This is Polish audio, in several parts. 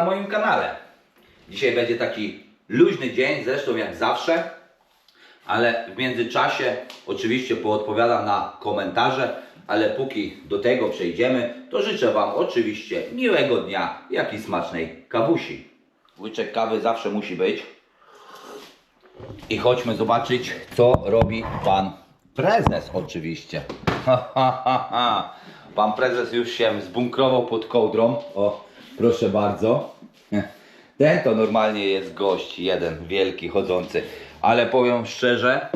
na moim kanale. Dzisiaj będzie taki luźny dzień, zresztą jak zawsze, ale w międzyczasie oczywiście poodpowiadam na komentarze, ale póki do tego przejdziemy, to życzę Wam oczywiście miłego dnia, jak i smacznej kawusi. Łyczek kawy zawsze musi być. I chodźmy zobaczyć, co robi pan prezes oczywiście. Ha, ha, ha, ha. Pan prezes już się zbunkrował pod kołdrą. O, proszę bardzo. Ten to normalnie jest gość, jeden wielki, chodzący. Ale powiem szczerze,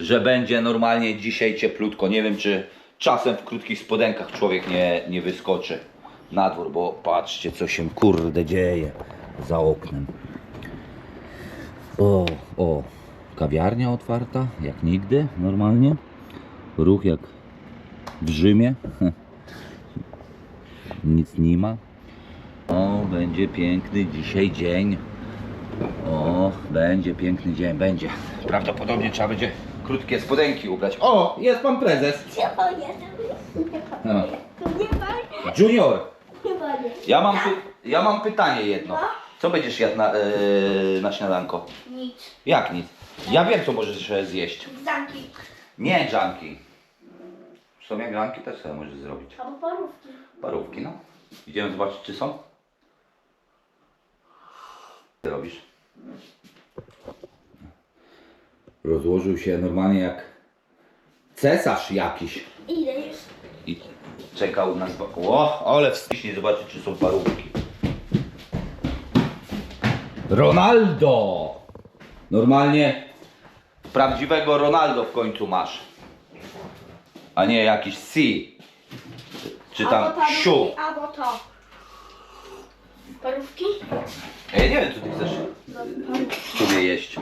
że będzie normalnie dzisiaj cieplutko. Nie wiem, czy czasem w krótkich spodenkach człowiek nie, nie wyskoczy na dwór, bo patrzcie, co się kurde dzieje za oknem. O, o, kawiarnia otwarta, jak nigdy, normalnie. Ruch jak w Rzymie. Nic nie ma. O, będzie piękny dzisiaj dzień. O, będzie piękny dzień, będzie. Prawdopodobnie trzeba będzie krótkie spodenki ubrać. O, jest pan prezes. Nie No. Nie Junior, nie mogę. ja mam, py- ja mam pytanie jedno. No. Co będziesz jadł na, e, na śniadanko? Nic. Jak nic? Ja wiem, co możesz e, zjeść. Zamki. Nie dżanki. W sumie dżanki też sobie możesz zrobić. Albo parówki. Parówki, no. Idziemy zobaczyć, czy są. Co robisz? Rozłożył się normalnie jak cesarz jakiś. Ile już? I czekał na zba- O, ale wstydźnie zobaczyć, czy są parówki. Ronaldo! Normalnie prawdziwego Ronaldo w końcu masz. A nie jakiś si. Czy tam albo parówki, siu. albo to. Parówki? Ja nie wiem, co ty chcesz sumie jeść.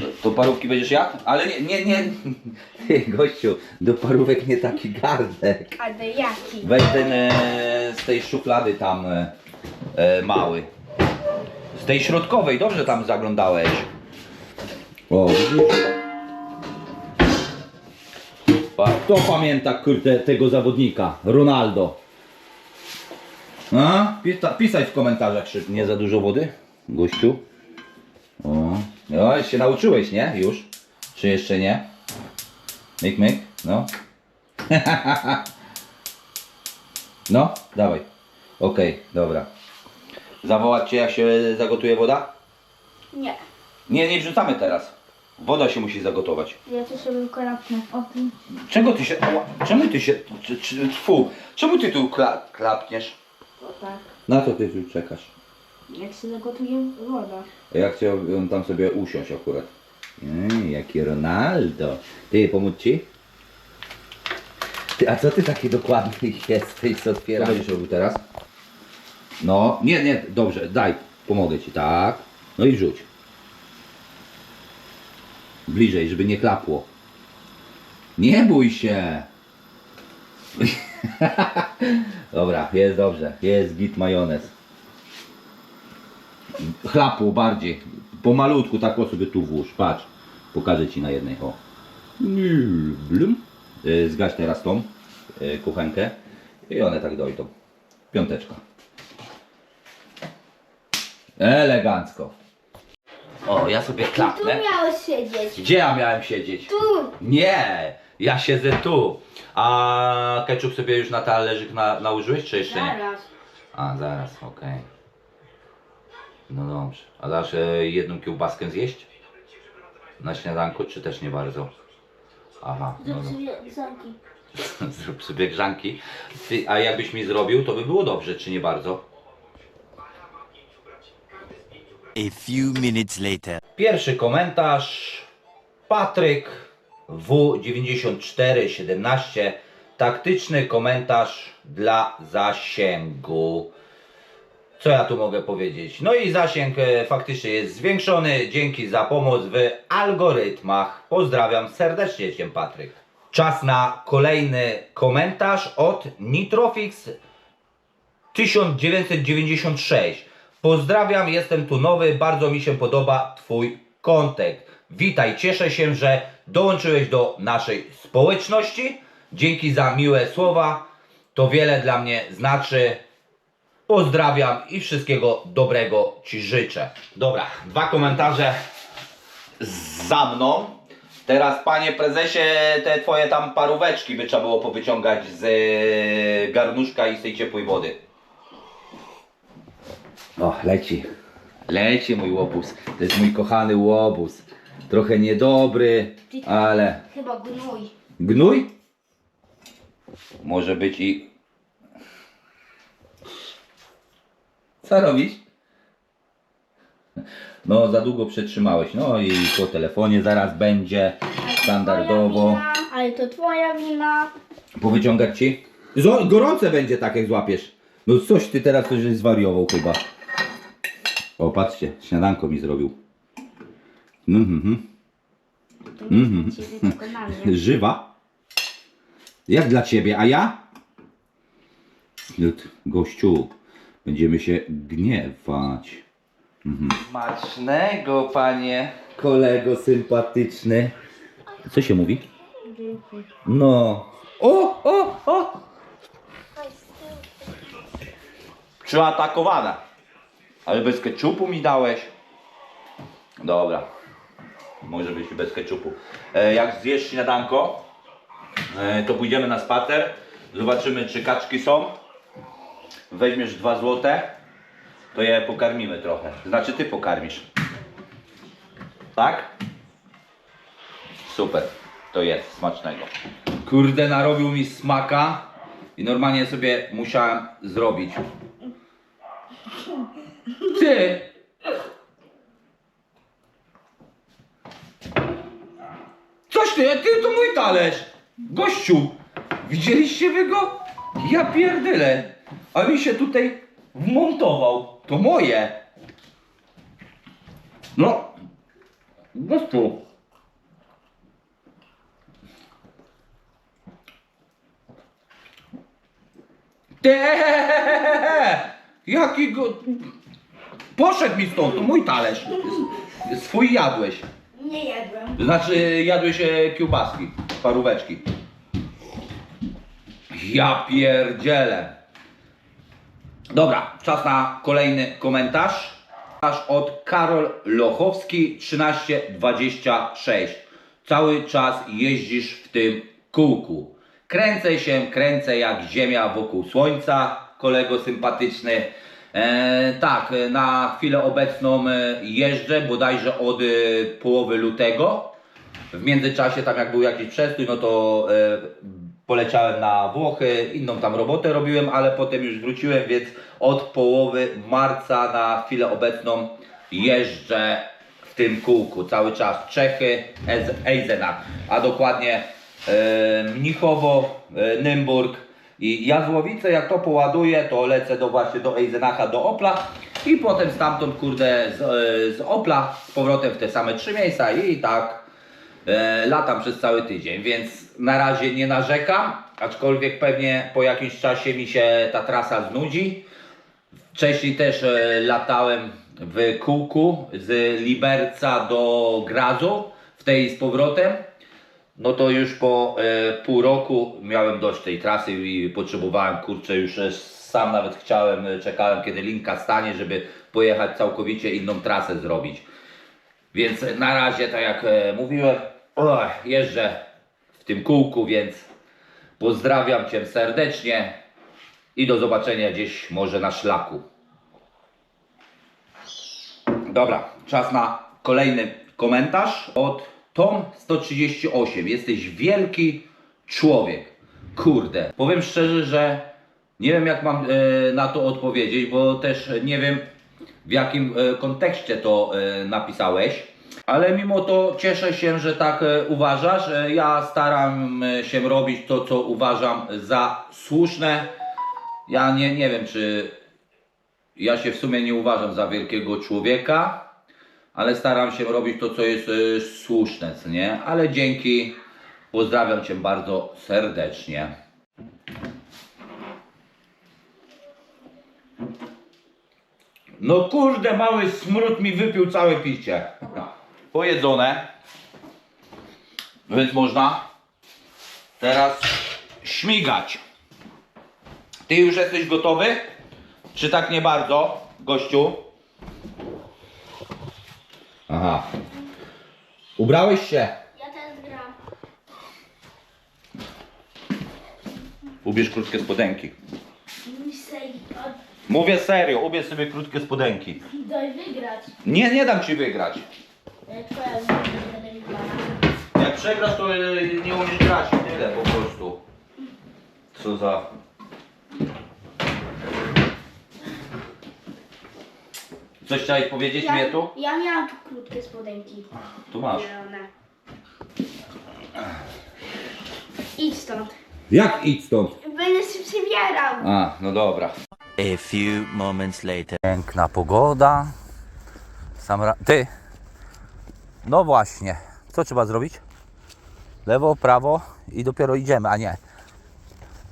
To, to parówki będziesz jadł? Ale nie, nie, nie. Ty, gościu, do parówek nie taki gardek. Ale jaki? Weź ten e, z tej szuflady tam e, e, mały. Z tej środkowej, dobrze tam zaglądałeś. O, widzisz? Pa- Kto pamięta kurde tego zawodnika? Ronaldo. A? Pisa, pisać w komentarzach, czy nie za dużo wody? Gościu. O, o się nauczyłeś, nie? Już? Czy jeszcze nie? Myk, myk, no. No, dawaj. Okej, dobra. Zawołać cię jak się zagotuje woda? Nie. Nie, nie wrzucamy teraz. Woda się musi zagotować. Ja to sobie klapnę. O tym. Czego ty się... Czemu ty się... Tfu, czemu ty tu kla, klapniesz? Tak. Na co ty tu czekasz? Jak się zagotuje woda. Ja chciałbym tam sobie usiąść akurat. Ej, jaki Ronaldo. Ty, pomóc ci? Ty, a co ty taki dokładny jesteś, co otwierasz? Co będziesz robił teraz? No, nie, nie, dobrze, daj, pomogę ci, tak. No i rzuć. Bliżej, żeby nie klapło. Nie bój się. Dobra, jest dobrze, jest git majonez. Chlapło bardziej. Pomalutku tak o sobie tu włóż. Patrz. Pokażę Ci na jednej. O. Blum. Y, Zgaś teraz tą y, kuchenkę. I one tak dojdą. Piąteczka. Elegancko. O, ja sobie Tu klapnę. miałeś siedzieć. Gdzie ja miałem siedzieć? Tu. Nie, ja siedzę tu. A ketchup sobie już na talerzyk na, nałożyłeś, czy jeszcze nie? Zaraz. A, zaraz, okej. No dobrze. A dasz e, jedną kiełbaskę zjeść? Na śniadanko, czy też nie bardzo? Aha, no, Zrób sobie zamki. Zrób sobie grzanki. Ty, a jakbyś mi zrobił, to by było dobrze, czy nie bardzo? A few minutes later. Pierwszy komentarz. Patryk W9417. Taktyczny komentarz dla zasięgu. Co ja tu mogę powiedzieć? No i zasięg e, faktycznie jest zwiększony. Dzięki za pomoc w algorytmach. Pozdrawiam serdecznie Cię, Patryk. Czas na kolejny komentarz od Nitrofix 1996. Pozdrawiam, jestem tu nowy, bardzo mi się podoba Twój kontek. Witaj, cieszę się, że dołączyłeś do naszej społeczności. Dzięki za miłe słowa. To wiele dla mnie znaczy. Pozdrawiam i wszystkiego dobrego Ci życzę. Dobra, dwa komentarze za mną. Teraz, panie prezesie, te twoje tam paróweczki by trzeba było powyciągać z e, garnuszka i z tej ciepłej wody. O, leci. Leci mój łobuz. To jest mój kochany łobuz. Trochę niedobry, ale Chyba gnój. gnój? Może być i... Co robisz? No, za długo przetrzymałeś. No i po telefonie zaraz będzie standardowo. Twoja wina, ale to twoja wina. Powyciągać ci? Zo- gorące będzie tak jak złapiesz. No coś ty teraz coś żeś zwariował chyba. O, patrzcie, śniadanko mi zrobił. Mhm, mhm. To nie jest dla ciebie, tylko na mnie. Żywa? Jak dla ciebie, a ja? T- Gościu, będziemy się gniewać. Mhm. Smacznego, panie kolego sympatyczny. Co się mówi? No. O, o, o! Przeatakowana. Ale bez keczupu mi dałeś. Dobra. Może być bez keczupu. E, jak zjesz śniadanko, e, to pójdziemy na spacer. Zobaczymy, czy kaczki są. Weźmiesz dwa złote, to je pokarmimy trochę. Znaczy, ty pokarmisz. Tak? Super. To jest smacznego. Kurde, narobił mi smaka i normalnie sobie musiałem zrobić. Ty! Coś ty, ty to mój talerz! Gościu! Widzieliście wy go? Ja pierdyle! A mi się tutaj wmontował. To moje! No! Gościu! Te! Jaki go... Poszedł mi stąd, to mój talerz. Swój jadłeś. Nie jadłem. Znaczy jadłeś e, kiełbaski, paróweczki. Ja pierdzielę. Dobra, czas na kolejny komentarz. Aż od Karol Lochowski 1326. Cały czas jeździsz w tym kółku. Kręcę się, kręcę jak ziemia wokół słońca, kolego sympatyczny. E, tak, e, na chwilę obecną e, jeżdżę bodajże od e, połowy lutego. W międzyczasie, tam jak był jakiś przestój, no to e, poleciałem na Włochy, inną tam robotę robiłem, ale potem już wróciłem, więc od połowy marca na chwilę obecną jeżdżę w tym kółku. Cały czas Czechy, Eisenach, a dokładnie e, Mnichowo, e, Nymburk i Jazłowice. Jak to poładuję, to lecę do właśnie do Eisenacha, do Opla i potem stamtąd, kurde, z, e, z Opla z powrotem w te same trzy miejsca i tak e, latam przez cały tydzień, więc na razie nie narzekam, aczkolwiek pewnie po jakimś czasie mi się ta trasa znudzi. Wcześniej też e, latałem w kółku z Liberca do Grazu, w tej z powrotem. No to już po e, pół roku miałem dość tej trasy i potrzebowałem, kurczę, już e, sam nawet chciałem, e, czekałem kiedy linka stanie, żeby pojechać całkowicie inną trasę zrobić. Więc na razie, tak jak e, mówiłem, oj, jeżdżę w tym kółku, więc pozdrawiam Cię serdecznie i do zobaczenia gdzieś może na szlaku. Dobra, czas na kolejny komentarz od Tom138. Jesteś wielki człowiek. Kurde, powiem szczerze, że nie wiem jak mam e, na to odpowiedzieć, bo też nie wiem w jakim e, kontekście to e, napisałeś. Ale mimo to cieszę się, że tak uważasz. Ja staram się robić to, co uważam za słuszne. Ja nie, nie wiem, czy ja się w sumie nie uważam za wielkiego człowieka, ale staram się robić to, co jest e, słuszne, co nie? Ale dzięki, pozdrawiam Cię bardzo serdecznie. No kurde, mały smród mi wypił całe picie. Pojedzone. Więc można teraz śmigać. Ty już jesteś gotowy? Czy tak nie bardzo, gościu? Aha. Ubrałeś się? Ja teraz gram. Ubierz krótkie spodenki. Mówię serio, ubierz sobie krótkie spodenki. daj wygrać. Nie, nie dam ci wygrać. E, Twoja będę. Jak przegrasz, to e, nie umiesz grać. Tyle po prostu. Co za... Coś chciałeś powiedzieć Ja, mnie tu? ja miałam tu krótkie spodenki. Tu masz. Zielone. Idź stąd. Jak idź stąd? Będę się przebierał. A, no dobra. A few moments later. Piękna pogoda. Sam ra... Ty! No właśnie. Co trzeba zrobić? Lewo, prawo i dopiero idziemy, a nie.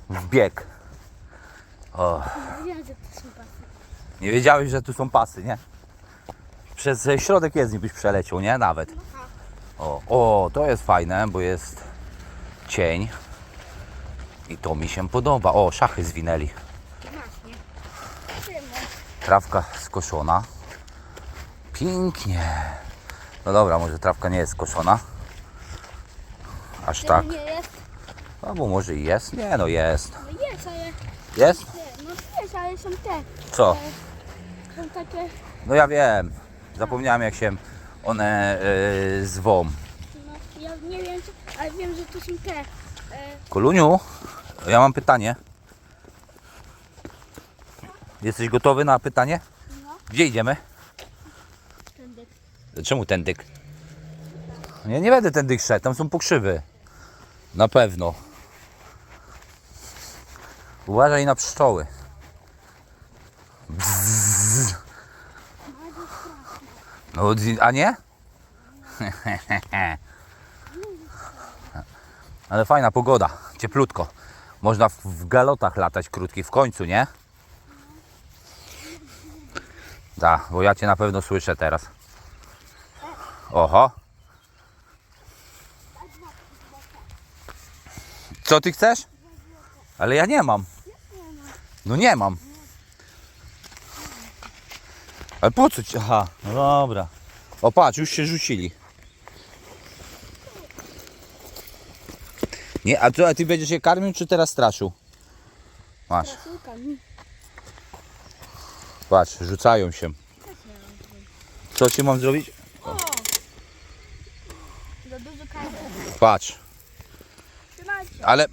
W bieg. O. Nie wiedziałeś, że tu są pasy, nie? Przez środek jezdni byś przeleciał, nie? Nawet. O, o, to jest fajne, bo jest cień. I to mi się podoba. O, szachy zwinęli. Trawka skoszona. Pięknie. No dobra, może trawka nie jest skoszona. Aż tak. Nie jest. No bo może i jest. Nie no jest. No jest, ale... Jest? No jest, ale są te. Co? Są takie... No ja wiem. Zapomniałem jak się one yy, zwą. No, ja nie wiem, ale wiem, że to są te. E, Koluniu, ja mam pytanie. Jesteś gotowy na pytanie? No. Gdzie idziemy? tędy. Czemu ten dyk? Ja nie będę ten dyk szedł, tam są pokrzywy. Na pewno. Uważaj na pszczoły. A nie? Ale fajna pogoda, cieplutko. Można w, galotach latać krótkich w końcu, nie? Tak, bo ja Cię na pewno słyszę teraz. Oho. Co ty chcesz? Ale ja nie mam. No nie mam. Ale po co ci? Aha, no dobra. O patrz, już się rzucili. Nie, a, tu, a ty będziesz je karmił, czy teraz straszył? Masz, patrz, rzucają się. Co ci mam zrobić? Za dużo. Patrz, ale...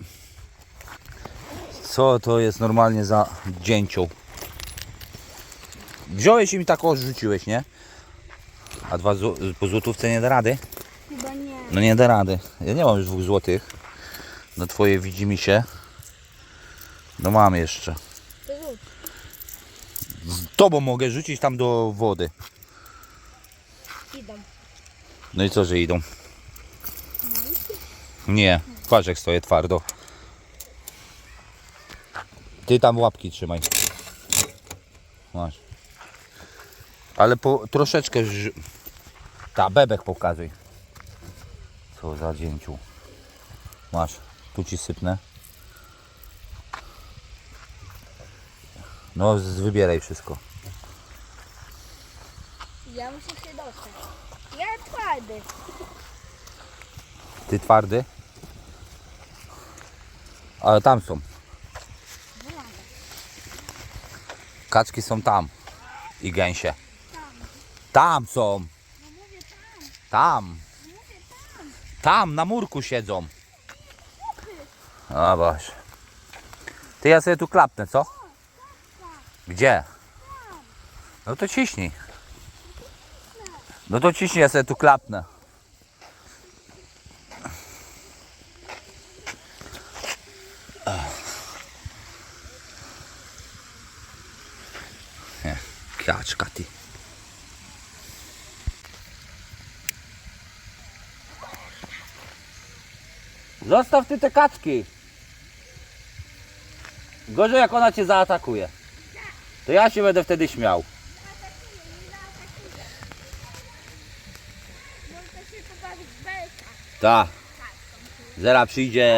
Co to jest normalnie za dzięcioł? Wziąłeś i mi tak odrzuciłeś, nie? A dwa zł po złotówce nie da rady? Chyba nie. No nie da rady. Ja nie mam już dwóch złotych. No twoje widzi mi się. No mam jeszcze. Z tobą mogę rzucić tam do wody. Idą. No i co, że idą? Nie, patrz jak stoję twardo. Ty tam łapki trzymaj. Masz. Ale po troszeczkę. Ż... Ta bebek pokazuj. Co za dzięciu. Masz. Tu ci sypnę. No, z- wybieraj wszystko. Ja muszę się dostać. Ja twardy. Ty twardy? Ale tam są. Kaczki są tam. I gęsie. Tam są. Tam. Tam, na murku siedzą. A boże. Ty ja sobie tu klapnę, co? Gdzie? No to ciśnij. No to ciśnij, ja sobie tu klapnę. Kaczka ty. Zostaw ty te kaczki. Gorzej jak ona cię zaatakuje. To ja się będę wtedy śmiał. Tak. Zera przyjdzie,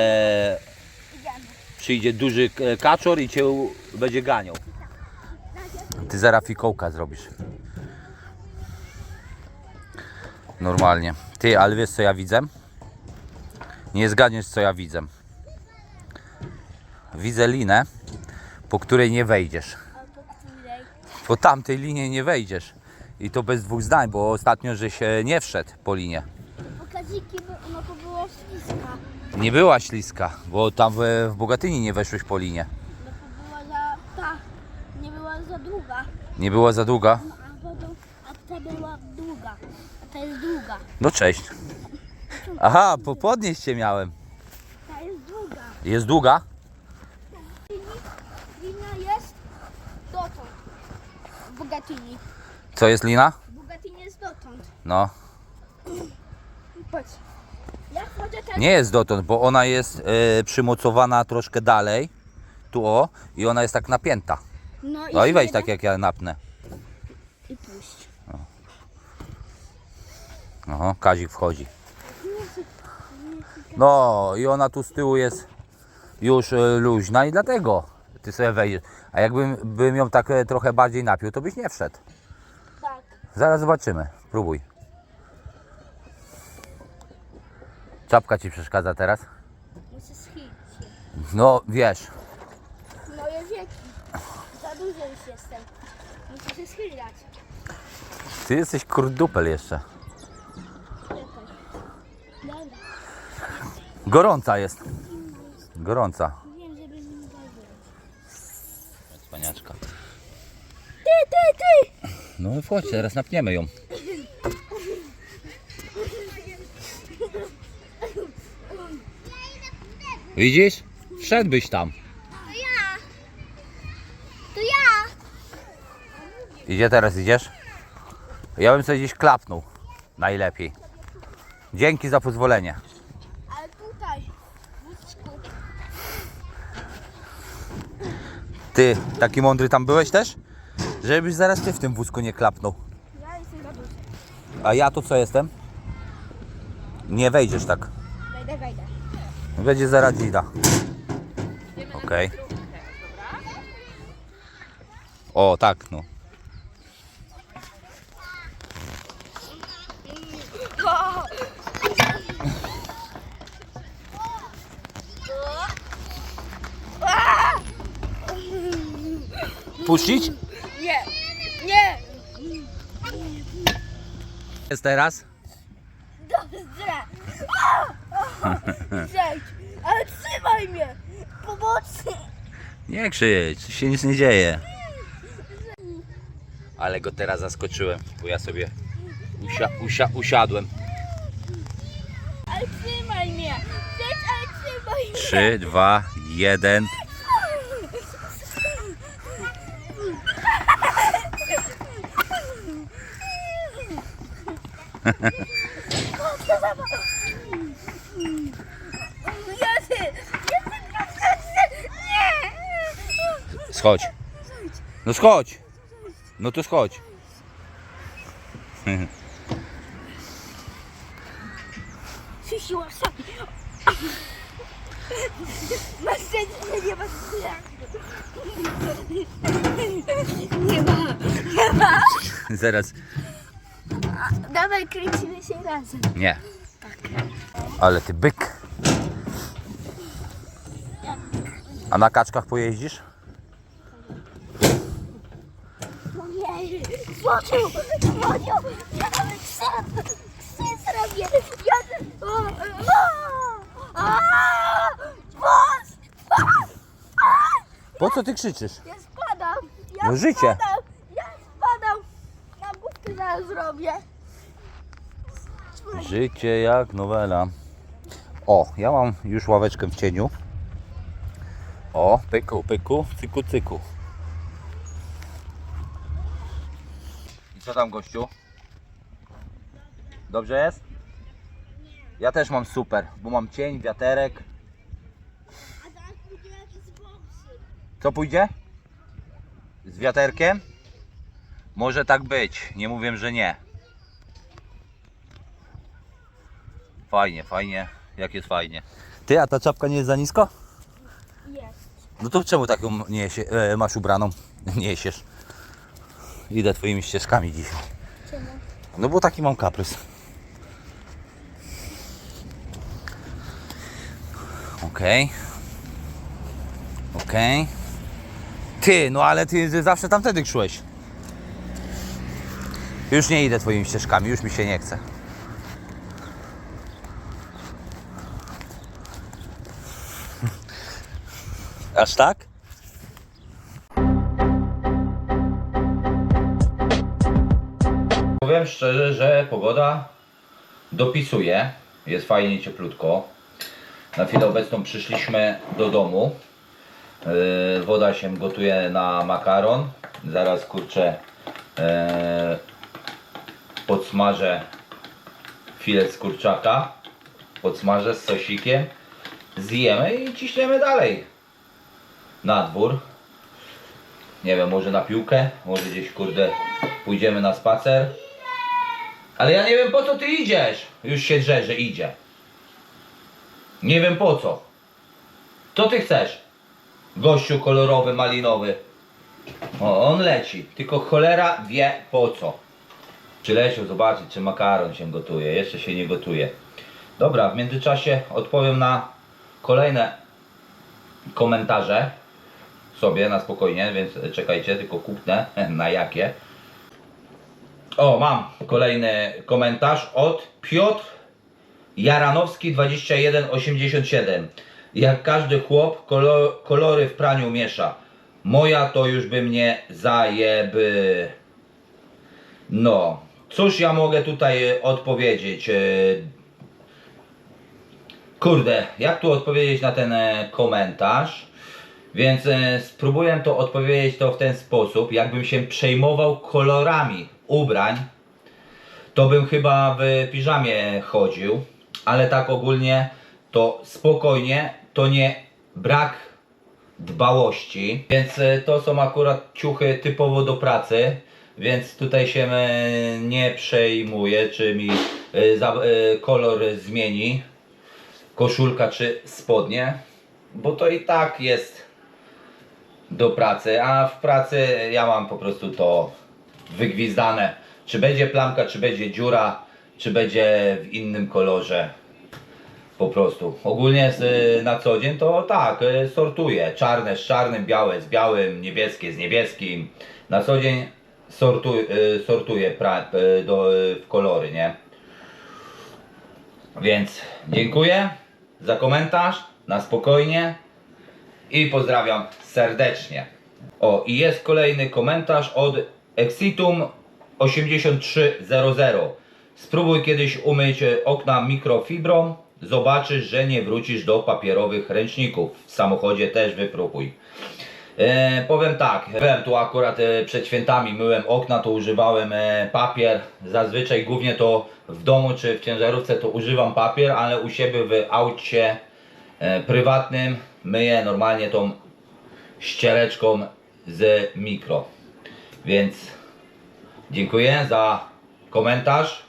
przyjdzie duży e, kaczor i cię będzie ganiał. Ty zaraz fikołka zrobisz. Normalnie. Ty, ale wiesz co ja widzę? Nie zgadniesz co ja widzę. Widzę linę, po której nie wejdziesz. Po tamtej linie nie wejdziesz. I to bez dwóch zdań, bo ostatnio, że się nie wszedł po linie. Pokaziki, no to było śliska. Nie była śliska, bo tam w, w Bogatyni nie weszłeś po linie. No to była za ta, nie była za długa. Nie była za długa. No, a, potem, a ta była długa. A ta jest długa. No cześć. Aha, po podnieść cię miałem. Ta jest długa. Jest długa? Lina jest dotąd. W Bogatini. Co jest lina? W Bogatini jest dotąd. No. Patrz. Ja wchodzę teraz. Nie jest dotąd, bo ona jest e, przymocowana troszkę dalej. Tu o. I ona jest tak napięta. No No i wejdź tak jak ja napnę. I puść. Oho, Kazik wchodzi. No i ona tu z tyłu jest już e, luźna i dlatego ty sobie wejdziesz. A jakbym bym ją tak e, trochę bardziej napił, to byś nie wszedł. Tak. Zaraz zobaczymy. Próbuj. Czapka ci przeszkadza teraz? Muszę schylić się. No wiesz, Moje wieki. Za duży już jestem. Muszę się schylać. ty jesteś kurdupel jeszcze. Czekaj. Dobra. Gorąca jest. Gorąca. Wiem, żeby. Wspaniaczka. Ty, ty, ty! No wchodź, teraz napniemy ją. Widzisz? Wszedłbyś tam. To ja! To ja! Idzie teraz, idziesz? Ja bym sobie gdzieś klapnął. Najlepiej. Dzięki za pozwolenie. Ale tutaj. W wózku. Ty, taki mądry tam byłeś też? Żebyś zaraz ty w tym wózku nie klapnął. Ja jestem za duży. A ja to co jestem? Nie wejdziesz tak. Wejdę, wejdę. Będzie zaraz dzida. Okej. O, tak, no. Puścić? Nie! Nie! Jest teraz? Dobrze! Zejdź! Ale trzymaj mnie! Pomocy! Nie krzycz, się nic nie dzieje. Ale go teraz zaskoczyłem, bo ja sobie usia, usia, usiadłem. Ale trzymaj mnie! Zejdź, ale trzymaj mnie! 3, 2, 1. Jezy! Jezy, proszę! Nie! Schodź. No schodź. No to schodź. Siła sami! Masz szczęście, że nie masz strachu! Nie ma! Nie ma! Zaraz. Dawaj, kręcimy się razem. Nie. Ale ty byk. A na kaczkach pojeździsz? No nie! Złodził! Złodził! Ja nawet sam! Sam zrobię! Ja... O, o, a, Wąs! Po co ty krzyczysz? Ja spadam! Ja No życie. Spadam! Zaraz zrobię. Życie jak nowela. O, ja mam już ławeczkę w cieniu. O, pyku, pyku, cyku, cyku. I co tam, gościu? Dobrze jest? Ja też mam super, bo mam cień, wiaterek. Co pójdzie? Z wiaterkiem? Może tak być, nie mówię, że nie. Fajnie, fajnie, jak jest fajnie. Ty, a ta czapka nie jest za nisko? Jest. No to czemu taką niesie, e, masz ubraną? Niesiesz. idę twoimi ścieżkami dzisiaj. Czemu? No bo taki mam kaprys. Okej. Okej. Ty, no ale ty zawsze tamtędy szłeś. Już nie idę twoimi ścieżkami, już mi się nie chce. Aż tak? Powiem szczerze, że pogoda dopisuje. Jest fajnie cieplutko. Na chwilę obecną przyszliśmy do domu. Yy, woda się gotuje na makaron. Zaraz kurczę yy, podsmażę filet z kurczaka. Podsmażę z sosikiem. Zjemy i ciśniemy dalej. Na dwór. Nie wiem, może na piłkę, może gdzieś kurde pójdziemy na spacer. Ale ja nie wiem po co ty idziesz. Już się drze, że idzie. Nie wiem po co. Co ty chcesz? Gościu kolorowy, malinowy. O, on leci. Tylko cholera wie po co. Przyleciał zobaczyć, czy makaron się gotuje. Jeszcze się nie gotuje. Dobra, w międzyczasie odpowiem na kolejne komentarze sobie na spokojnie, więc czekajcie, tylko kupnę na jakie. O, mam kolejny komentarz od Piotr Jaranowski 2187. Jak każdy chłop kolor, kolory w praniu miesza. Moja to już by mnie zajeby. No, cóż ja mogę tutaj odpowiedzieć? E, Kurde, jak tu odpowiedzieć na ten e, komentarz? Więc e, spróbuję to odpowiedzieć to w ten sposób, jakbym się przejmował kolorami ubrań, to bym chyba w piżamie chodził, ale tak ogólnie to spokojnie, to nie brak dbałości, więc e, to są akurat ciuchy typowo do pracy, więc tutaj się e, nie przejmuję, czy mi e, e, kolor zmieni, koszulka czy spodnie, bo to i tak jest do pracy, a w pracy ja mam po prostu to wygwizdane. Czy będzie plamka, czy będzie dziura, czy będzie w innym kolorze. Po prostu. Ogólnie na co dzień to tak, sortuję. Czarne z czarnym, białe z białym, niebieskie z niebieskim. Na co dzień sortuj, y, sortuję pra, y, do, y, w kolory, nie? Więc dziękuję za komentarz. Na spokojnie i pozdrawiam serdecznie. O, i jest kolejny komentarz od Exitum 8300. Spróbuj kiedyś umyć okna mikrofibrą. Zobaczysz, że nie wrócisz do papierowych ręczników. W samochodzie też wypróbuj. E, powiem tak, byłem tu akurat e, przed świętami, myłem okna, to używałem e, papier. Zazwyczaj głównie to w domu czy w ciężarówce to używam papier, ale u siebie w aucie e, prywatnym myję normalnie tą ściereczką z mikro. Więc dziękuję za komentarz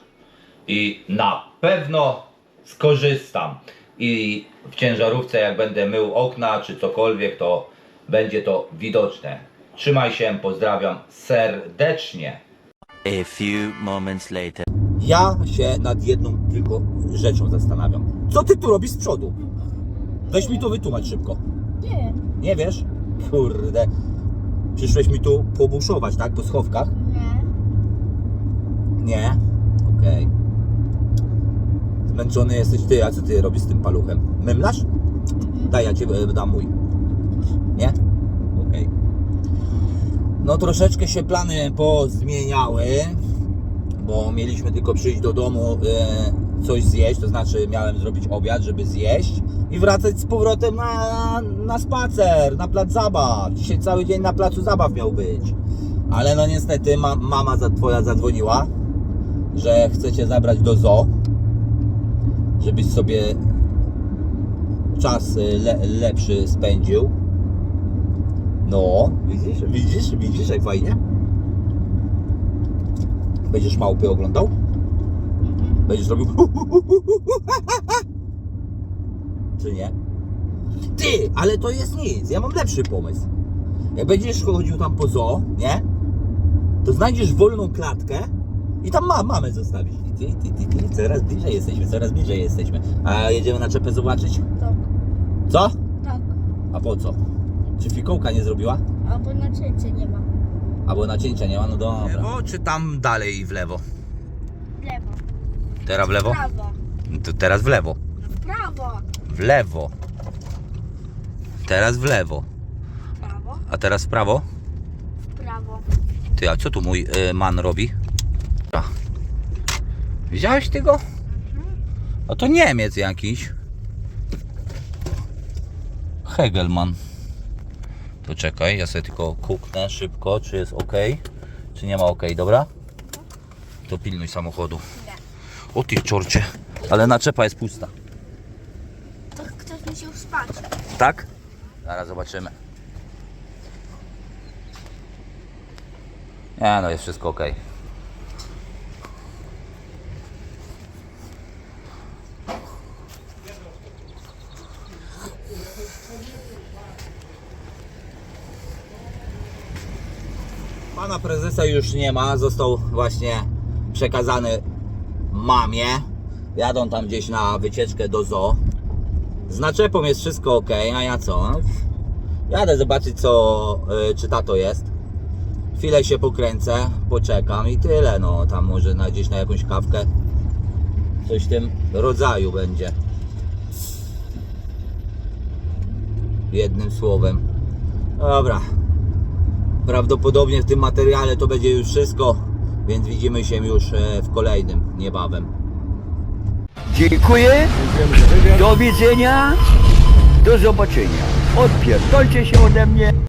i na pewno skorzystam. I w ciężarówce, jak będę mył okna czy cokolwiek, to będzie to widoczne. Trzymaj się, pozdrawiam serdecznie. A few moments later. Ja się nad jedną tylko rzeczą zastanawiam. Co ty tu robisz z przodu? Weź mi to wytłumacz szybko. Nie. Nie wiesz? Kurde. Przyszłeś mi tu pobuszować, tak? Po schowkach? Nie. Nie. Okej. Zmęczony jesteś ty, a co ty robisz z tym paluchem? Mymlasz? Daj, ja cię e, dam mój. Nie? Okej. No troszeczkę się plany pozmieniały, bo mieliśmy tylko przyjść do domu, e, coś zjeść, to znaczy miałem zrobić obiad, żeby zjeść i wracać z powrotem na, na spacer, na plac zabaw. Dzisiaj cały dzień na placu zabaw miał być. Ale no niestety ma, mama za, twoja zadzwoniła, że chce cię zabrać do zoo, żebyś sobie czas y, le, lepszy spędził. No, widzisz, widzisz, widzisz jak fajnie? Będziesz małpy oglądał? Będziesz robił Czy nie? Ty, ale to jest nic, ja mam lepszy pomysł. Jak będziesz chodził tam po zoo, nie? to znajdziesz wolną klatkę i tam ma, mamy zostawić. Ty, ty, ty, ty, coraz bliżej jesteśmy, coraz bliżej jesteśmy. A jedziemy na czepę zobaczyć? Tak, Co? tak. A po co? Czy fikołka nie zrobiła? Albo naczęcia nie ma. Albo nacięcia nie ma, no dobra. W lewo czy tam dalej w lewo? W lewo. Teraz w lewo? W prawo. To teraz w lewo. W prawo. W lewo. Teraz w lewo. W prawo. A teraz w prawo? W prawo. Ty, a co tu mój y, man robi? A. Widziałeś tego? A to Niemiec jakiś. Hegelman. To czekaj, ja sobie tylko kuknę szybko, czy jest ok, czy nie ma ok, dobra? To pilnuj samochodu. O ty czorcie, ale naczepa jest pusta. To ktoś musiał spać. Tak? Zaraz zobaczymy. Nie, no jest wszystko ok. Pana prezesa już nie ma, został właśnie przekazany mamie. Jadą tam gdzieś na wycieczkę do zoo. Z naczepą jest wszystko ok, a ja co? Jadę zobaczyć co, y, czy tato jest. Chwilę się pokręcę, poczekam i tyle. No, tam może na, gdzieś na jakąś kawkę. Coś w tym rodzaju będzie. Jednym słowem. Dobra. Prawdopodobnie w tym materiale to będzie już wszystko, więc widzimy się już e, w kolejnym niebawem. Dziękuję. Do widzenia. Do zobaczenia. Odpierdolcie się ode mnie.